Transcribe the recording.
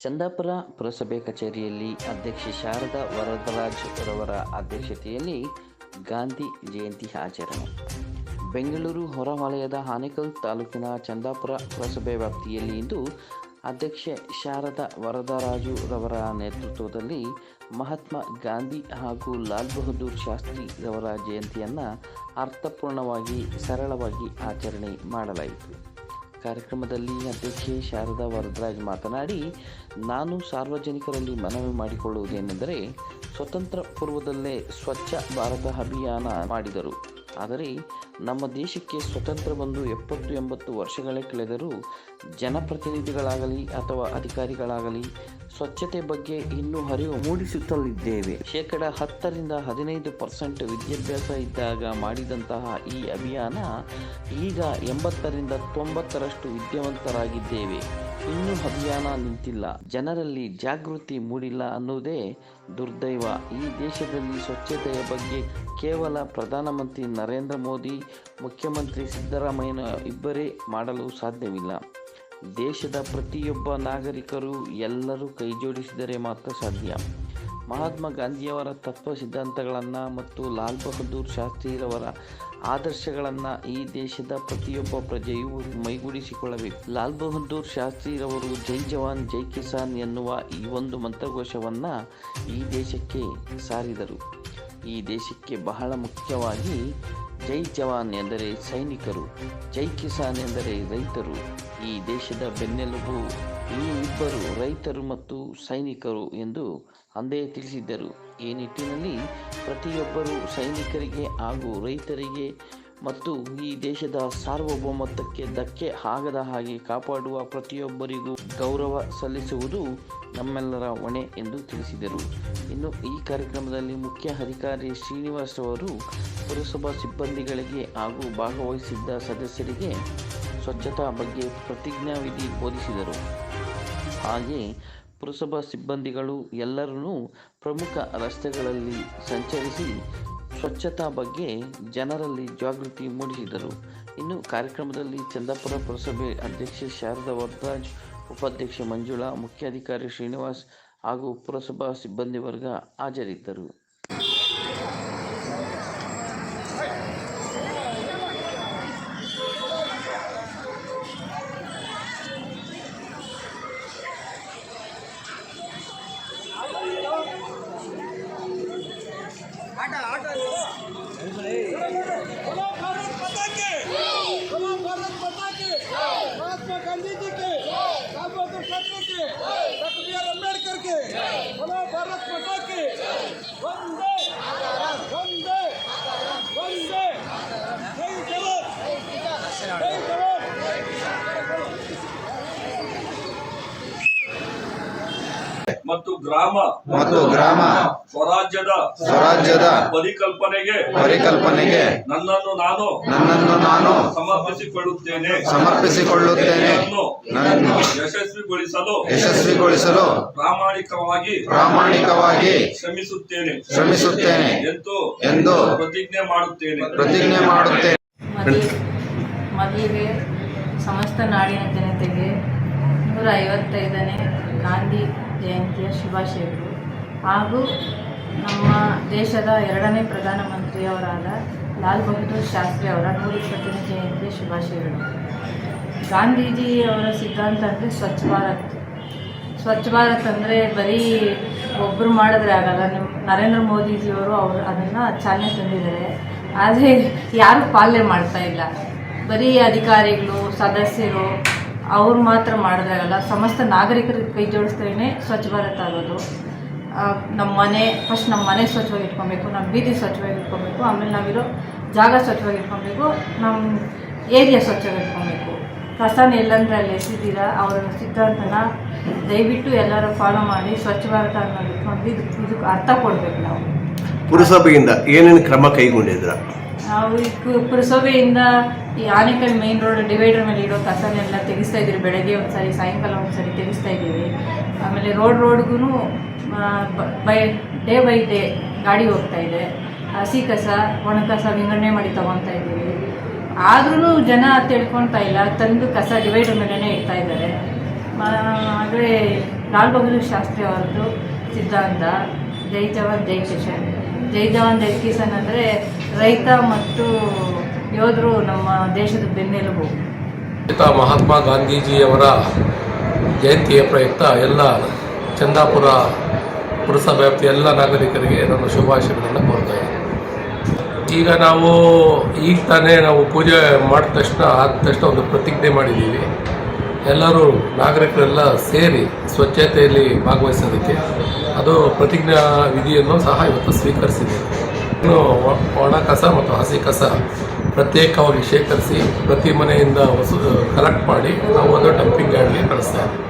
ಚಂದಾಪುರ ಪುರಸಭೆ ಕಚೇರಿಯಲ್ಲಿ ಅಧ್ಯಕ್ಷೆ ಶಾರದಾ ವರದರಾಜ್ ರವರ ಅಧ್ಯಕ್ಷತೆಯಲ್ಲಿ ಗಾಂಧಿ ಜಯಂತಿ ಆಚರಣೆ. ಬೆಂಗಳೂರು ಹೊರವಲಯದ ಹಾನಿಕಲ್ ತಾಲೂಕಿನ ಚಂದಾಪುರ ಪುರಸಭೆ ವ್ಯಾಪ್ತಿಯಲ್ಲಿ ಇಂದು ಅಧ್ಯಕ್ಷೆ ಶಾರದಾ ವರದರಾಜು ರವರ ನೇತೃತ್ವದಲ್ಲಿ ಮಹಾತ್ಮ ಗಾಂಧಿ ಹಾಗೂ ಲಾಲ್ ಬಹದ್ದೂರ್ ಶಾಸ್ತ್ರಿ ರವರ ಜಯಂತಿಯನ್ನು ಅರ್ಥಪೂರ್ಣವಾಗಿ ಸರಳವಾಗಿ ಆಚರಣೆ ಮಾಡಲಾಯಿತು. ಕಾರ್ಯಕ್ರಮದಲ್ಲಿ ಅಧ್ಯಕ್ಷೆ ಶಾರದಾ ವರದರಾಜ್ ಮಾತನಾಡಿ, ನಾನು ಸಾರ್ವಜನಿಕರಲ್ಲಿ ಮನವಿ ಮಾಡಿಕೊಳ್ಳುವುದೇನೆಂದರೆ ಸ್ವತಂತ್ರ ಪೂರ್ವದಲ್ಲೇ ಸ್ವಚ್ಛ ಭಾರತ ಅಭಿಯಾನ ಮಾಡಿದರು. ಆದರೆ ನಮ್ಮ ದೇಶಕ್ಕೆ ಸ್ವತಂತ್ರ ಬಂದು ಎಪ್ಪತ್ತು ಎಂಬತ್ತು ವರ್ಷಗಳೇ ಕಳೆದರೂ ಜನಪ್ರತಿನಿಧಿಗಳಾಗಲಿ ಅಥವಾ ಅಧಿಕಾರಿಗಳಾಗಲಿ ಸ್ವಚ್ಛತೆ ಬಗ್ಗೆ ಇನ್ನೂ ಅರಿವು ಮೂಡಿಸುತ್ತಲಿದ್ದೇವೆ. ಶೇಕಡ ಹತ್ತರಿಂದ ಹದಿನೈದು ಪರ್ಸೆಂಟ್ ವಿದ್ಯಾಭ್ಯಾಸ ಇದ್ದಾಗ ಮಾಡಿದಂತಹ ಈ ಅಭಿಯಾನ ಈಗ ಎಂಬತ್ತರಿಂದ ತೊಂಬತ್ತರಷ್ಟು ವಿದ್ಯಾವಂತರಾಗಿದ್ದೇವೆ. ಇನ್ನೂ ಅಭಿಯಾನ ನಿಂತಿಲ್ಲ. ಜನರಲ್ಲಿ ಜಾಗೃತಿ ಮೂಡಿಲ್ಲ ಅನ್ನುವುದೇ ದುರ್ದೈವ. ಈ ದೇಶದಲ್ಲಿ ಸ್ವಚ್ಛತೆಯ ಬಗ್ಗೆ ಕೇವಲ ಪ್ರಧಾನಮಂತ್ರಿ ನರೇಂದ್ರ ಮೋದಿ, ಮುಖ್ಯಮಂತ್ರಿ ಸಿದ್ದರಾಮಯ್ಯ ಇಬ್ಬರೇ ಮಾಡಲು ಸಾಧ್ಯವಿಲ್ಲ. ದೇಶದ ಪ್ರತಿಯೊಬ್ಬ ನಾಗರಿಕರು ಎಲ್ಲರೂ ಕೈಜೋಡಿಸಿದರೆ ಮಾತ್ರ ಸಾಧ್ಯ. ಮಹಾತ್ಮ ಗಾಂಧಿಯವರ ತತ್ವ ಸಿದ್ಧಾಂತಗಳನ್ನು ಮತ್ತು ಲಾಲ್ ಬಹದ್ದೂರ್ ಶಾಸ್ತ್ರಿರವರ ಆದರ್ಶಗಳನ್ನು ಈ ದೇಶದ ಪ್ರತಿಯೊಬ್ಬ ಪ್ರಜೆಯು ಮೈಗೂಡಿಸಿಕೊಳ್ಳಬೇಕು. ಲಾಲ್ ಬಹದ್ದೂರ್ ಶಾಸ್ತ್ರಿರವರು ಜೈ ಜವಾನ್, ಜೈ ಕಿಸಾನ್ ಎನ್ನುವ ಈ ಒಂದು ಮಂತ್ರಘೋಷವನ್ನು ಈ ದೇಶಕ್ಕೆ ಸಾರಿದರು. ಈ ದೇಶಕ್ಕೆ ಬಹಳ ಮುಖ್ಯವಾಗಿ ಜೈ ಜವಾನ್ ಎಂದರೆ ಸೈನಿಕರು, ಜೈ ಕಿಸಾನ್ ಎಂದರೆ ರೈತರು. ಈ ದೇಶದ ಬೆನ್ನೆಲುಬು ಈ ಇಬ್ಬರು ರೈತರು ಮತ್ತು ಸೈನಿಕರು ಎಂದು ಅಂದೇ ತಿಳಿಸಿದ್ದರು. ಈ ನಿಟ್ಟಿನಲ್ಲಿ ಪ್ರತಿಯೊಬ್ಬರು ಸೈನಿಕರಿಗೆ ಹಾಗೂ ರೈತರಿಗೆ ಮತ್ತು ಈ ದೇಶದ ಸಾರ್ವಭೌಮತ್ವಕ್ಕೆ ಧಕ್ಕೆ ಆಗದ ಹಾಗೆ ಕಾಪಾಡುವ ಪ್ರತಿಯೊಬ್ಬರಿಗೂ ಗೌರವ ಸಲ್ಲಿಸುವುದು ನಮ್ಮೆಲ್ಲರ ಹೊಣೆ ಎಂದು ತಿಳಿಸಿದರು. ಇನ್ನು ಈ ಕಾರ್ಯಕ್ರಮದಲ್ಲಿ ಮುಖ್ಯ ಅಧಿಕಾರಿ ಶ್ರೀನಿವಾಸ್ ಅವರು ಪುರಸಭಾ ಸಿಬ್ಬಂದಿಗಳಿಗೆ ಹಾಗೂ ಭಾಗವಹಿಸಿದ್ದ ಸದಸ್ಯರಿಗೆ ಸ್ವಚ್ಛತಾ ಬಗ್ಗೆ ಪ್ರತಿಜ್ಞಾವಿಧಿ ಬೋಧಿಸಿದರು. ಹಾಗೆ ಪುರಸಭಾ ಸಿಬ್ಬಂದಿಗಳು ಎಲ್ಲರೂ ಪ್ರಮುಖ ರಸ್ತೆಗಳಲ್ಲಿ ಸಂಚರಿಸಿ ಸ್ವಚ್ಛತಾ ಬಗ್ಗೆ ಜನರಲ್ಲಿ ಜಾಗೃತಿ ಮೂಡಿಸಿದರು. ಇನ್ನು ಕಾರ್ಯಕ್ರಮದಲ್ಲಿ ಚಂದಾಪುರ ಪುರಸಭೆ ಅಧ್ಯಕ್ಷೆ ಶಾರದಾ ವರದರಾಜ್ ಉಪಾಧ್ಯಕ್ಷೆ ಮಂಜುಳಾ, ಮುಖ್ಯಾಧಿಕಾರಿ ಶ್ರೀನಿವಾಸ್ ಹಾಗೂ ಪುರಸಭಾ ಸಿಬ್ಬಂದಿ ವರ್ಗ ಹಾಜರಿದ್ದರು. गांधी ಮತ್ತು ಗ್ರಾಮ ಮತ್ತು ಗ್ರಾಮ ಸ್ವರಾಜ್ಯದ ಸ್ವರಾಜ್ಯದ ಪರಿಕಲ್ಪನೆಗೆ ಪರಿಕಲ್ಪನೆಗೆ ನನ್ನನ್ನು ನಾನು ನನ್ನನ್ನು ನಾನು ಸಮರ್ಪಿಸಿಕೊಳ್ಳುತ್ತೇನೆ. ಸಮರ್ಪಿಸಿಕೊಳ್ಳುತ್ತೇನೆ. ನನ್ನನ್ನು ಯಶಸ್ವಿಗೊಳಿಸಲು ಯಶಸ್ವಿಗೊಳಿಸಲು ಪ್ರಾಮಾಣಿಕವಾಗಿ ಪ್ರಾಮಾಣಿಕವಾಗಿ ಶ್ರಮಿಸುತ್ತೇನೆ. ಶ್ರಮಿಸುತ್ತೇನೆ ಎಂದು ಎಂದು ಪ್ರತಿಜ್ಞೆ ಮಾಡುತ್ತೇನೆ. ಪ್ರತಿಜ್ಞೆ ಮಾಡುತ್ತೇನೆ. ಮೊದಲಿಗೆ ಸಮಸ್ತ ನಾಡಿನ ಜನತೆಗೆ ನೂರ ಐವತ್ತೈದನೇ ಗಾಂಧಿ ಜಯಂತಿಯ ಶುಭಾಶಯಗಳು. ಹಾಗೂ ನಮ್ಮ ದೇಶದ ಎರಡನೇ ಪ್ರಧಾನಮಂತ್ರಿಯವರಾದ ಲಾಲ್ ಬಹದ್ದೂರ್ ಶಾಸ್ತ್ರಿ ಅವರ ನೂರ ಇಪ್ಪತ್ತನೇ ಜಯಂತಿಯ ಶುಭಾಶಯಗಳು. ಗಾಂಧೀಜಿ ಅವರ ಸಿದ್ಧಾಂತ ಅಂದರೆ ಸ್ವಚ್ಛ ಭಾರತ್. ಸ್ವಚ್ಛ ಭಾರತ್ ಅಂದರೆ ಬರೀ ಒಬ್ಬರು ಮಾಡಿದ್ರೆ ಆಗಲ್ಲ. ನಿಮ್ಮ ನರೇಂದ್ರ ಮೋದಿಜಿಯವರು ಅವರು ಅದನ್ನು ಚಾಲನೆ ತಂದಿದ್ದಾರೆ. ಆದರೆ ಯಾರು ಪಾಲನೆ ಮಾಡ್ತಾ ಇಲ್ಲ. ಬರೀ ಅಧಿಕಾರಿಗಳು, ಸದಸ್ಯರು ಅವ್ರು ಮಾತ್ರ ಮಾಡಿದಾಗಲ್ಲ ಸಮಸ್ತ ನಾಗರಿಕರಿಗೆ ಕೈ ಜೋಡಿಸ್ತೇನೆ ಸ್ವಚ್ಛ ಭಾರತ ಆಗೋದು ನಮ್ಮ ಮನೆ ಫಸ್ಟ್ ನಮ್ಮ ಮನೆ ಸ್ವಚ್ಛವಾಗಿ ಇಟ್ಕೊಬೇಕು ನಮ್ಮ ಬೀದಿ ಸ್ವಚ್ಛವಾಗಿ ಇಟ್ಕೊಬೇಕು, ಆಮೇಲೆ ನಾವಿರೋ ಜಾಗ ಸ್ವಚ್ಛವಾಗಿ ಇಟ್ಕೊಬೇಕು ನಮ್ಮ ಏರಿಯಾ ಸ್ವಚ್ಛವಾಗಿ ಇಟ್ಕೊಬೇಕು. ಕಸನ ಎಲ್ಲಂದ್ರೆ ಅಲ್ಲಿ ಎಸಿದ್ದೀರಾ ಅವರ ಸಿದ್ಧಾಂತನ ದಯವಿಟ್ಟು ಎಲ್ಲರೂ ಫಾಲೋ ಮಾಡಿ ಸ್ವಚ್ಛ ಭಾರತ ಅನ್ನೋದು ಇಟ್ಕೊಂಡು ಇದಕ್ಕೆ ಅರ್ಥ ಕೊಡಬೇಕು ನಾವು. ಪುರಸಭೆಯಿಂದ ಏನೇನು ಕ್ರಮ ಕೈಗೊಂಡಿದ್ರ ನಾವು ಈ ಪುರಸಭೆಯಿಂದ ಈ ಆನೇಕಲ್ ಮೇನ್ ರೋಡ್ ಡಿವೈಡರ್ ಮೇಲೆ ಇರೋ ಕಸನೆಲ್ಲ ತೆಗಿಸ್ತಾ ಇದ್ದೀವಿ. ಬೆಳಗ್ಗೆ ಒಂದ್ಸರಿ, ಸಾಯಂಕಾಲ ಒಂದ್ಸರಿ ತೆಗಿಸ್ತಾ ಇದ್ದೀವಿ. ಆಮೇಲೆ ರೋಡ್ ರೋಡ್ಗೂ ಬೈ ಡೇ ಬೈ ಡೇ ಗಾಡಿ ಹೋಗ್ತಾ ಇದೆ. ಹಸಿ ಕಸ, ಒಣ ಕಸ ವಿಂಗಡಣೆ ಮಾಡಿ ತಗೊತಾ ಇದ್ದೀವಿ. ಆದ್ರೂ ಜನ ತಿಳ್ಕೊಳ್ತಾ ಇಲ್ಲ. ತಂದು ಕಸ ಡಿವೈಡರ್ ಮೇಲೇ ಇಡ್ತಾ ಇದ್ದಾರೆ. ಆದರೆ ಲಾಲ್ ಬಹದ್ದೂರ್ ಶಾಸ್ತ್ರಿ ಅವರದ್ದು ಸಿದ್ಧಾಂತ. ಜೈ ಜವಾನ್, ಜೈ ಕಿಶನ್ ಜೈ ಜವಾನ್ ಜೈ ಕಿಸಾನ್ ಅಂದರೆ ರೈತ ಮತ್ತು ಯೋಧರು ನಮ್ಮ ದೇಶದ ಬೆನ್ನೆಲುಬು. ಮಹಾತ್ಮ ಗಾಂಧೀಜಿಯವರ ಜಯಂತಿಯ ಪ್ರಯುಕ್ತ ಎಲ್ಲ ಚಂದಾಪುರ ಪುರಸಭಾಪ್ತಿ ಎಲ್ಲ ನಾಗರಿಕರಿಗೆ ನಮ್ಮ ಶುಭಾಶಯಗಳನ್ನು ಕೋರ್ತಾ ಈಗ ನಾವು ಈಗ ತಾನೇ ನಾವು ಪೂಜೆ ಮಾಡಿದ ತಕ್ಷಣ ಆದ ತಕ್ಷಣ ಒಂದು ಪ್ರತಿಜ್ಞೆ ಮಾಡಿದ್ದೀವಿ. ಎಲ್ಲರೂ ನಾಗರಿಕರೆಲ್ಲ ಸೇರಿ ಸ್ವಚ್ಛತೆಯಲ್ಲಿ ಭಾಗವಹಿಸೋದಕ್ಕೆ ಅದು ಪ್ರತಿಜ್ಞಾ ವಿಧಿಯನ್ನು ಸಹ ಇವತ್ತು ಸ್ವೀಕರಿಸಿದೆ. ಇನ್ನು ಒಣ ಕಸ ಮತ್ತು ಹಸಿ ಕಸ ಪ್ರತ್ಯೇಕವಾಗಿ ಶೇಖರಿಸಿ ಪ್ರತಿ ಮನೆಯಿಂದ ಕಲೆಕ್ಟ್ ಮಾಡಿ ನಾವು ಒಂದು ಡಂಪಿಂಗ್ ಯಾರ್ಡ್ಗೆ ಕಳಿಸ್ತಾ ಇದ್ದೀವಿ